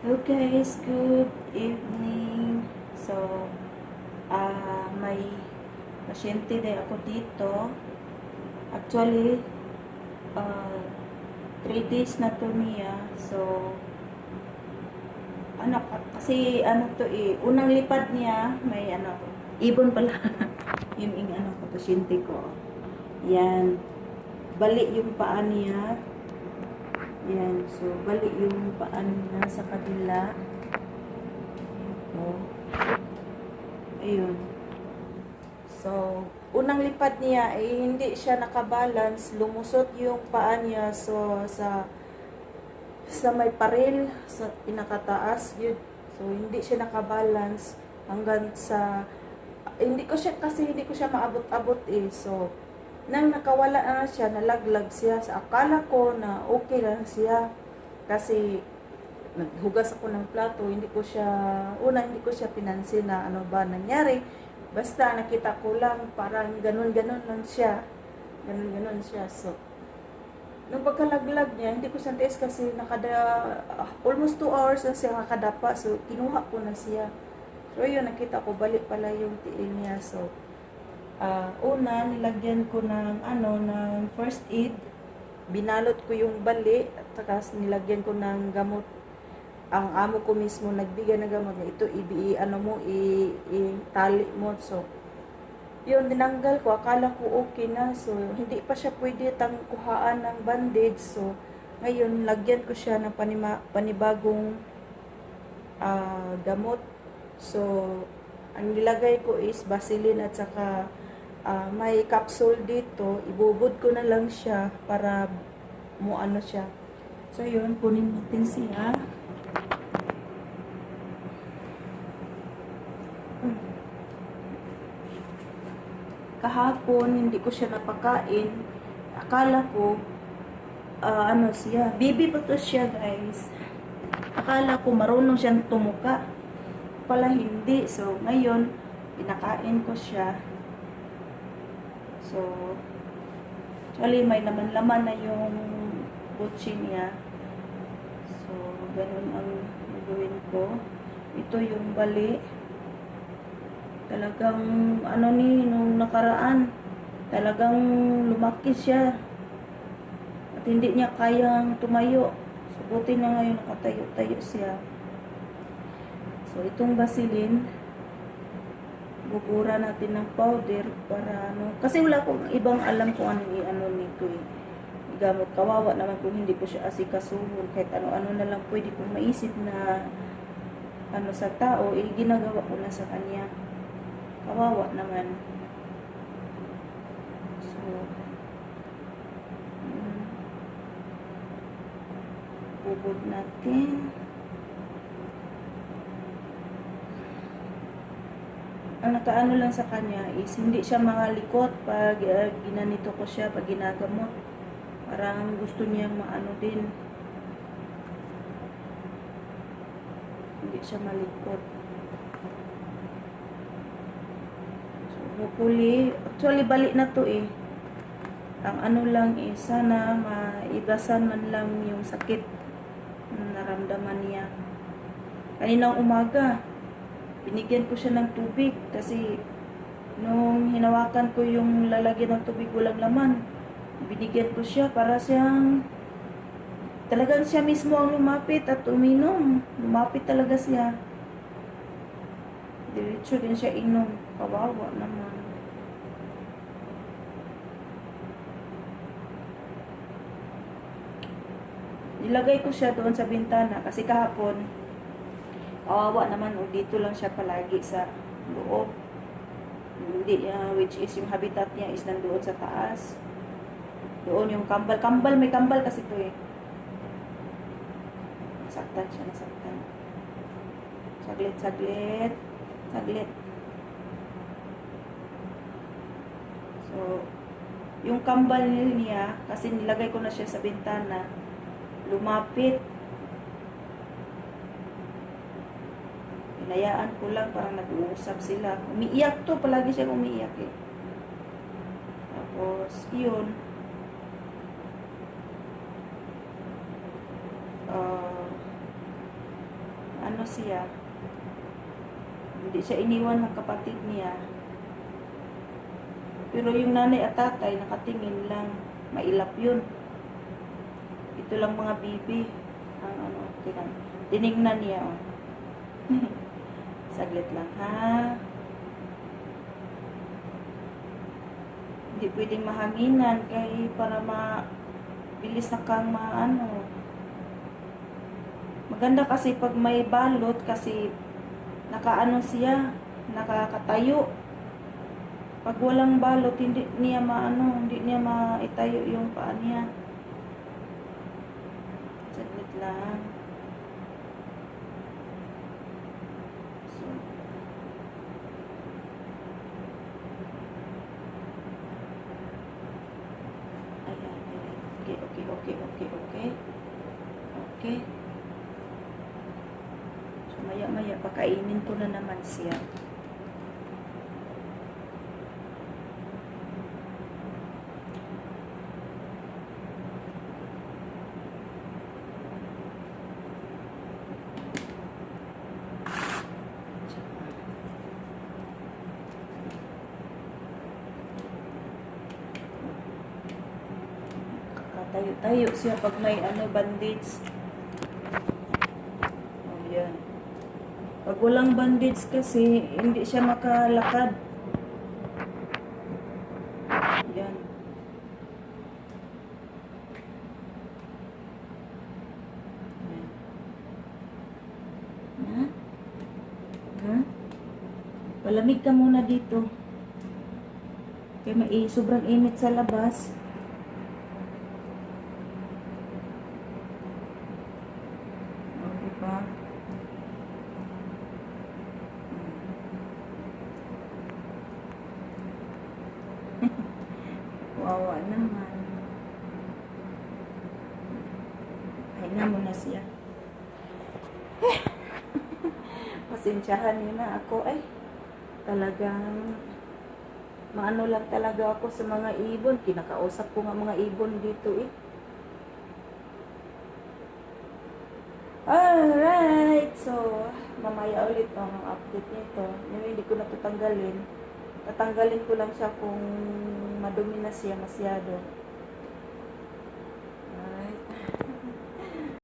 Hello guys, good evening. So, ah may pasyente din ako dito. Actually, ah 3 days na to niya. So, ano, ka- kasi ano to eh, unang lipad niya, may ano, ibon pala. yung yung ano ko, pasyente ko. Yan. Bali yung paa niya. Yan. So, bali yung paa niya sa kabila. Ito. Ayun. So, unang lipad niya, eh, hindi siya nakabalance. Lumusot yung paa niya so, sa sa may paril, sa pinakataas. Yun. So, hindi siya nakabalance hanggang sa hindi ko siya kasi hindi ko siya maabot-abot eh. So, nang nakawala na siya, nalaglag siya. Sa akala ko na okay lang siya. Kasi naghugas ako ng plato, hindi ko siya, una hindi ko siya pinansin na ano ba nangyari. Basta nakita ko lang, parang ganun-ganun lang siya. Ganun-ganun siya. So, nung pagkalaglag niya, hindi ko siya tiis kasi nakada, almost 2 hours na siya nakadapa. So, kinuha ko na siya. So, yun, nakita ko, balik pala yung tiil niya. So, ah una, nilagyan ko ng, ano, ng first aid. Binalot ko yung bali, at saka nilagyan ko ng gamot. Ang amo ko mismo nagbigay ng gamot na ito, ibi, ano mo, i, i-tali mo. So, yun, dinanggal ko. Akala ko okay na. So, hindi pa siya pwede tang kuhaan ng bandage. So, ngayon, lagyan ko siya ng panima, panibagong ah, gamot. So, ang nilagay ko is Vaseline at saka ah, may capsule dito. Ibubod ko na lang siya para mo ano siya. So, yun, kunin natin siya. kahapon hindi ko siya napakain. Akala ko ah, ano siya, baby pa to siya guys. Akala ko marunong siyang tumuka. Pala hindi. So ngayon pinakain ko siya. So actually may laman-laman na yung butchi niya. So ganun ang gagawin ko. Ito yung bali talagang ano ni nung nakaraan talagang lumaki siya at hindi niya kayang tumayo so buti na ngayon nakatayo-tayo siya so itong basilin bubura natin ng powder para ano kasi wala akong ibang alam kung ano i-ano nito eh gamot kawawa naman kung hindi ko siya asikasuhon kahit ano-ano na lang pwede kong maisip na ano sa tao eh ginagawa ko na sa kanya Kawawa naman. So, mm, natin. Ang nakaano lang sa kanya is hindi siya makalikot pag uh, ginanito ko siya, pag ginagamot. Parang gusto niyang maano din. Hindi siya malikot. Hopefully, actually balik na to eh. Ang ano lang eh, sana maibasan man lang yung sakit na naramdaman niya. Kaninang umaga, binigyan ko siya ng tubig kasi nung hinawakan ko yung lalagyan ng tubig walang laman, binigyan ko siya para siyang talagang siya mismo ang lumapit at uminom. Lumapit talaga siya. Diretso din siya inom. Kawawa naman. Nilagay ko siya doon sa bintana kasi kahapon kawawa naman o dito lang siya palagi sa loob. Hindi, uh, which is yung habitat niya is nandoon sa taas. Doon yung kambal. Kambal, may kambal kasi to eh. Nasaktan siya, nasaktan. Saglit, saglit. Saglit. So, yung kambal niya, kasi nilagay ko na siya sa bintana, lumapit. Hinayaan ko lang, parang nag-uusap sila. Umiiyak to, palagi siya umiiyak eh. Tapos, yun. Uh, ano siya. Hindi siya iniwan ng kapatid niya. Pero yung nanay at tatay, nakatingin lang. Mailap yun. Ito lang mga bibi. Ang ano, tinignan niya. Oh. Saglit lang, ha? Hindi pwedeng mahanginan kay para ma bilis na kang maano. Maganda kasi pag may balot kasi nakaano siya, nakakatayo. Pag walang balot, hindi niya maano, hindi niya maitayo yung paa niya. Saglit lang. Okay, okay, okay, okay. So, maya-maya, pakainin ko na naman siya. Kakatayo-tayo siya pag may ano, bandage. Oh, yan. Pag walang bandage kasi, hindi siya makalakad. Yan. Ha? Ha? Palamig ka muna dito. Kaya may sobrang init sa labas. O, diba? Wawa naman. Pahinga mo na siya. Pasensyahan niyo na ako. Ay, talagang maano lang talaga ako sa mga ibon. Kinakausap ko nga mga ibon dito eh. Alright, so mamaya ulit ang update nito. Yung hindi ko na tatanggalin. Tatanggalin ko lang siya kung madumi na siya masyado.